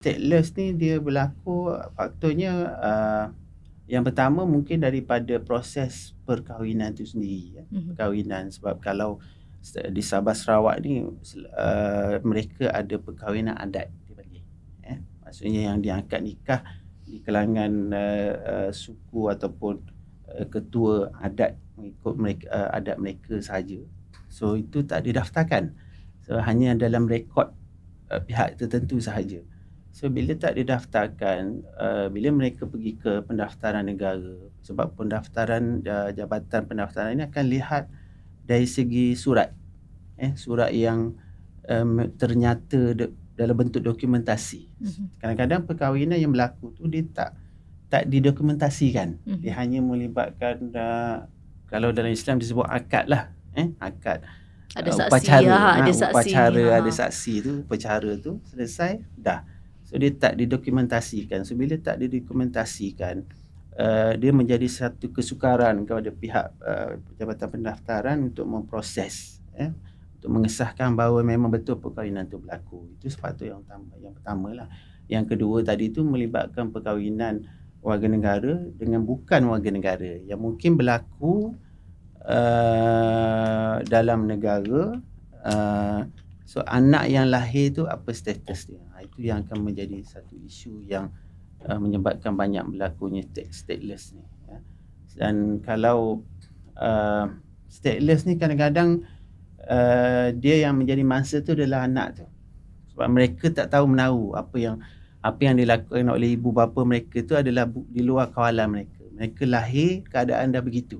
stateless ni dia berlaku faktornya uh, yang pertama mungkin daripada proses perkahwinan tu sendiri ya. Mhm. Perkahwinan sebab kalau di Sabah Sarawak ni uh, mereka ada perkahwinan adat dia panggil. Eh? Maksudnya yang diangkat nikah di kalangan uh, uh, suku ataupun uh, ketua adat mengikut mereka uh, adat mereka saja. So itu tak didaftarkan. So hanya dalam rekod uh, pihak tertentu sahaja. So bila tak didaftarkan, uh, bila mereka pergi ke pendaftaran negara, sebab pendaftaran uh, jabatan pendaftaran ini akan lihat dari segi surat, eh surat yang um, ternyata de, dalam bentuk dokumentasi. Mhm. Kadang-kadang perkahwinan yang berlaku tu dia tak tak didokumentasikan. Mhm. Dia hanya melibatkan uh, kalau dalam Islam disebut akad lah, eh akad. Ada Uh, saksi upacara, lah, ada ha, saksi. upacara ha. ada saksi tu upacara tu selesai dah so dia tak didokumentasikan. So bila tak didokumentasikan uh, dia menjadi satu kesukaran kepada pihak uh, jabatan pendaftaran untuk memproses eh untuk mengesahkan bahawa memang betul perkahwinan tu berlaku. Itu sepatutnya yang pertama yang pertama lah yang kedua tadi tu melibatkan perkahwinan warga negara dengan bukan warga negara yang mungkin berlaku uh, dalam negara uh, so anak yang lahir tu apa status dia? Ha, itu yang akan menjadi satu isu yang uh, menyebabkan banyak berlakunya state, stateless ni ya. dan kalau uh, stateless ni kadang-kadang uh, dia yang menjadi mangsa tu adalah anak tu. Sebab mereka tak tahu menahu apa yang apa yang dilakukan oleh ibu bapa mereka tu adalah bu- di luar kawalan mereka. Mereka lahir keadaan dah begitu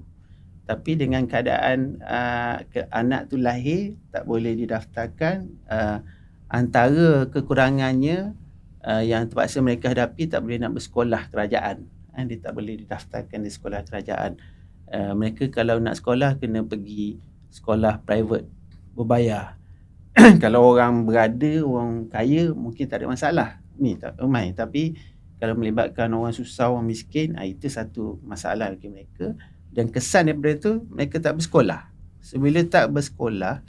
tapi dengan keadaan uh, ke, anak tu lahir tak boleh didaftarkan uh, antara kekurangannya uh, yang terpaksa mereka hadapi tak boleh nak bersekolah kerajaan. Eh, dia tak boleh didaftarkan di sekolah kerajaan. Uh, mereka kalau nak sekolah kena pergi sekolah private berbayar. Kalau orang berada orang kaya mungkin tak ada masalah. Ni tak ramai tapi kalau melibatkan orang susah orang miskin itu satu masalah bagi mereka dan kesan daripada tu mereka tak bersekolah. So bila tak bersekolah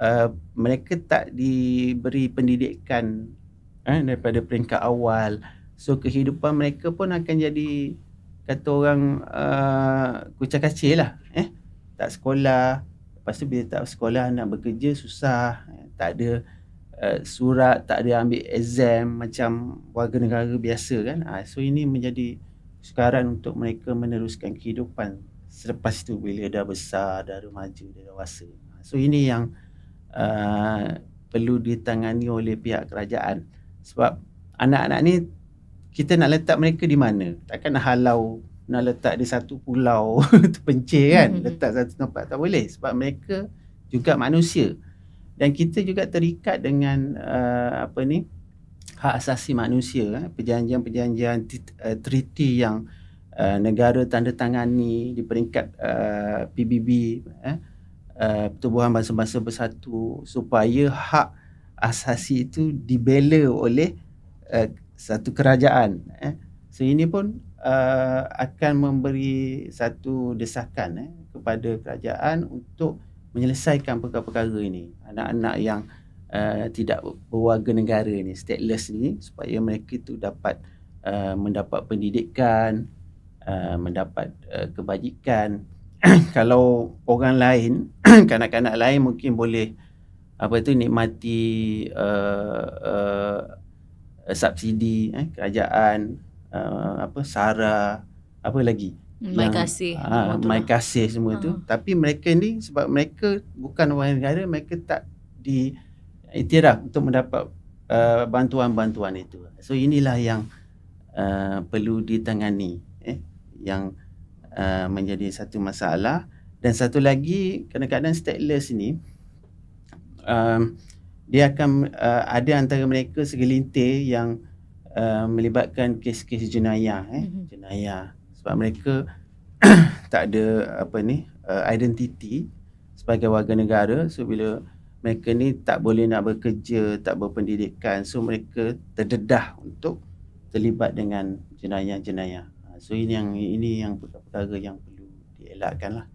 uh, mereka tak diberi pendidikan eh, daripada peringkat awal. So kehidupan mereka pun akan jadi kata orang uh, kucak kacil lah. Eh? Tak sekolah. Lepas tu bila tak sekolah nak bekerja susah. Tak ada uh, surat, tak ada ambil exam macam warga negara biasa kan. Uh, so ini menjadi sukaran untuk mereka meneruskan kehidupan selepas itu bila dah besar, dah remaja, dah dewasa. So ini yang uh, perlu ditangani oleh pihak kerajaan. Sebab anak-anak ni kita nak letak mereka di mana? Takkan nak halau nak letak di satu pulau terpencil kan? Mhm. Letak satu tempat tak boleh sebab mereka juga manusia. Dan kita juga terikat dengan uh, apa ni? hak asasi manusia, eh? perjanjian-perjanjian uh, treaty yang uh, negara tanda tangani di peringkat uh, PBB eh uh, Pertubuhan Bangsa-Bangsa Bersatu supaya hak asasi itu dibela oleh uh, satu kerajaan eh. So ini pun uh, akan memberi satu desakan eh kepada kerajaan untuk menyelesaikan perkara-perkara ini. Anak-anak yang uh, tidak berwarga negara ni stateless ni supaya mereka itu dapat uh, mendapat pendidikan uh, mendapat uh, kebajikan kalau orang lain kanak-kanak lain mungkin boleh apa tu nikmati uh, uh, subsidi eh, kerajaan uh, apa SARA apa lagi yang- kasih. Tu my lah. kasih semua tu. Ah. Tapi mereka ni sebab mereka bukan orang negara, mereka tak di iktiraf untuk mendapat uh, bantuan-bantuan itu. So inilah yang uh, perlu ditangani eh yang uh, menjadi satu masalah. Dan satu lagi kadang-kadang stateless ni um, dia akan uh, ada antara mereka segelintir yang uh, melibatkan kes-kes jenayah eh. Mhm. jenayah. Sebab mereka tak ada apa ni uh, identiti sebagai warga negara. So bila mereka ni tak boleh nak bekerja tak berpendidikan so mereka terdedah untuk terlibat dengan jenayah-jenayah so ini yang ini yang perkara-perkara yang perlu dielakkan lah